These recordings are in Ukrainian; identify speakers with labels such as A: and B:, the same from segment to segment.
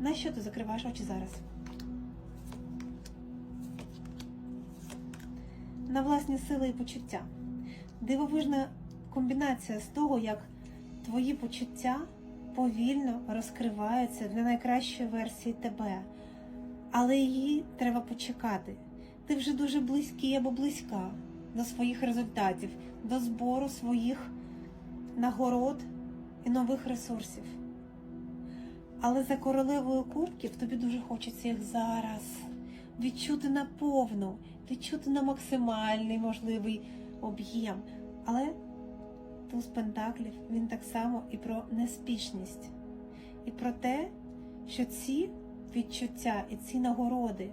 A: На що ти закриваєш очі зараз? На власні сили і почуття. Дивовижна комбінація з того, як твої почуття повільно розкриваються для найкращої версії тебе, але її треба почекати. Ти вже дуже близький або близька до своїх результатів, до збору своїх нагород і нових ресурсів. Але за королевою кубків тобі дуже хочеться їх зараз відчути наповну, відчути на максимальний можливий об'єм. Але туз пентаклів він так само і про неспішність, і про те, що ці відчуття і ці нагороди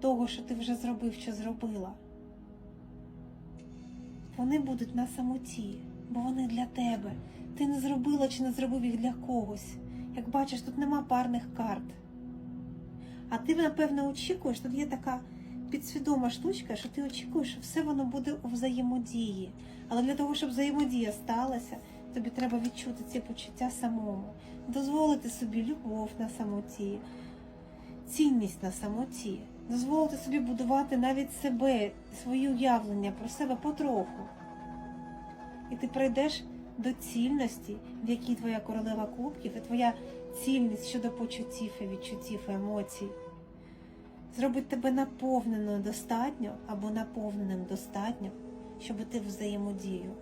A: того, що ти вже зробив, що зробила, вони будуть на самоті, бо вони для тебе. Ти не зробила чи не зробив їх для когось. Як бачиш, тут нема парних карт. А ти, напевно, очікуєш, тут є така підсвідома штучка, що ти очікуєш, що все воно буде у взаємодії. Але для того, щоб взаємодія сталася, тобі треба відчути ці почуття самому, дозволити собі любов на самоті, цінність на самоті, дозволити собі будувати навіть себе, свої уявлення про себе потроху. І ти прийдеш до цільності, в якій твоя королева кубків і твоя цільність щодо почуттів і відчуттів і емоцій зробить тебе наповненою достатньо або наповненим достатньо, щоб ти взаємодію.